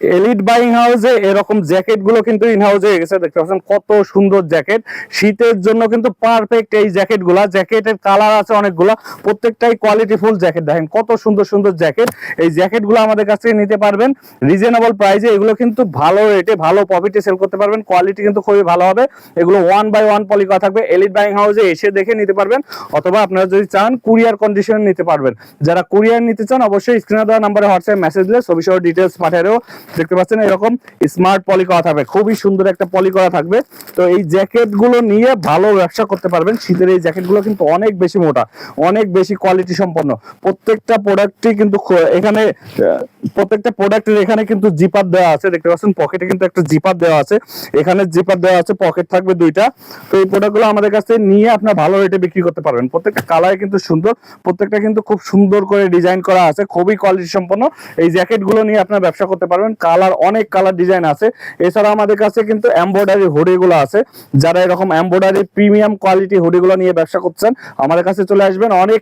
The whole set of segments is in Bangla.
এলিট বাইং হাউসে এরকম জ্যাকেটগুলো কিন্তু ইন হাউসে গেছে। দেখতে পাচ্ছেন কত সুন্দর জ্যাকেট। শীতের জন্য কিন্তু পারফেক্ট এই জ্যাকেটগুলা জ্যাকেটের কালার আছে অনেকগুলো। প্রত্যেকটাই কোয়ালিটি ফুল জ্যাকেট। দেখেন কত সুন্দর সুন্দর জ্যাকেট। এই জ্যাকেটগুলো আমাদের কাছ থেকে নিতে পারবেন। রিজনেবল প্রাইসে এগুলো কিন্তু ভালো রেটে ভালো প্রফিটে সেল করতে পারবেন। কোয়ালিটি কিন্তু খুবই ভালো হবে। এগুলো ওয়ান বাই ওয়ান পলি করা থাকবে। এলিট বাইং হাউসে এসে দেখে নিতে পারবেন। অথবা আপনারা যদি চান কুরিয়ার কন্ডিশনে নিতে পারবেন। যারা কুরিয়ার নিতে চান, অবশ্যই স্ক্রিনে দেওয়া নাম্বারে হোয়াটসঅ্যাপ মেসেজ দিলে ছবি সহ ডিটেলস পাঠালেও দেখতে পাচ্ছেন এরকম স্মার্ট পলি করা থাকবে। খুবই সুন্দর একটা পলি করা থাকবে। তো এই জ্যাকেটগুলো নিয়ে ভালো ব্যবসা করতে পারবেন। শীতের এই জ্যাকেটগুলো কিন্তু অনেক বেশি মোটা, অনেক বেশি কোয়ালিটি সম্পন্ন। প্রত্যেকটা প্রোডাক্টই কিন্তু এখানে প্রত্যেকটা প্রোডাক্টের এখানে কিন্তু জিপার দেওয়া আছে। দেখতে পাচ্ছেন পকেটে কিন্তু একটা জিপার দেওয়া আছে। এখানে জিপার দেওয়া আছে পকেট থাকবে দুইটা। তো এই প্রোডাক্টগুলো আমাদের কাছে নিয়ে আপনার ভালো রেটে বিক্রি করতে পারবেন। প্রত্যেকটা কালার কিন্তু সুন্দর। প্রত্যেকটা কিন্তু খুব সুন্দর করে ডিজাইন করা আছে। খুবই কোয়ালিটি সম্পন্ন। এই জ্যাকেটগুলো নিয়ে আপনার ব্যবসা করতে পারবেন। কালার, অনেক কালার ডিজাইন আছে। এছাড়া আমাদের কাছে কিন্তু এমব্রয়ডারি হুডিগুলো আছে। যারা এরকম এমব্রয়ডারি প্রিমিয়াম কোয়ালিটি হুডিগুলো নিয়ে ব্যবসা করছেন, আমাদের কাছে চলে আসবেন। অনেক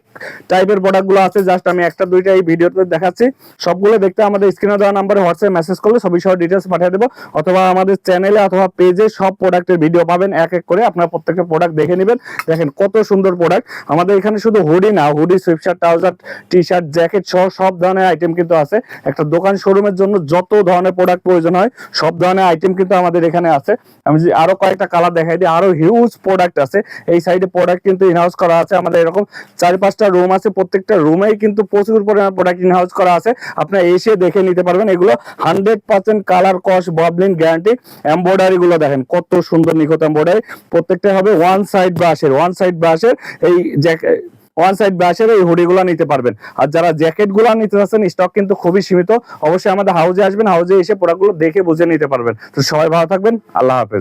টাইপের প্রোডাক্টগুলো আছে। জাস্ট আমি একটা, দুইটা এই ভিডিওতে দেখাচ্ছি। সবগুলো দেখতে আমাদের স্ক্রিনে দেওয়া নাম্বারে হোয়াটসঅ্যাপ মেসেজ করলে সবই সহ ডিটেলস পাঠিয়ে দেবো। অথবা আমাদের চ্যানেলে অথবা পেজে সব প্রোডাক্টের ভিডিও পাবেন। এক এক করে আপনার প্রত্যেকটা প্রোডাক্ট দেখে নেবেন। দেখেন কত সুন্দর প্রোডাক্ট আমাদের এখানে শুধু হুডি না, hoodie sweatshirt trouser T shirt jacket সহ সব ধরনের আইটেম কিন্তু আছে। একটা দোকান শোরুমের জন্য যত ধরনের প্রোডাক্ট প্রয়োজন হয়, সব ধরনের আইটেম কিন্তু আমাদের এখানে আছে। আমি যদি আরও কয়েকটা কালার দেখাই দিই, আরও হিউজ প্রোডাক্ট আছে। এই সাইডে প্রোডাক্ট কিন্তু ইনহাউস করা আছে। আমাদের এরকম চার পাঁচটা রুম আছে, প্রত্যেকটা রুমেই কিন্তু প্রচুর পরিমাণে প্রোডাক্ট ইনহাউস করা আছে। আপনারা এসে দেখে নিতে পারবেন। এগুলো হান্ড্রেড পার্সেন্ট কালার কস ববলিন গ্যারান্টি এমব্রয়ডারি গুলো দেখেন, কত সুন্দর নিখুঁত এমব্রয়ডারি প্রত্যেকটা হবে ওয়ান সাইড ব্রাশের ওয়ান সাইড ব্রাশের এই ওয়ান সাইড ব্রাশের এই হুডিগুলো নিতে পারবেন। আর যারা জ্যাকেটগুলো নিতে চাচ্ছেন স্টক কিন্তু খুবই সীমিত। অবশ্যই আমাদের হাউজে আসবেন হাউজে এসে প্রোডাক্টগুলো দেখে বুঝে নিতে পারবেন। তো সবাই ভালো থাকবেন, আল্লাহ হাফেজ।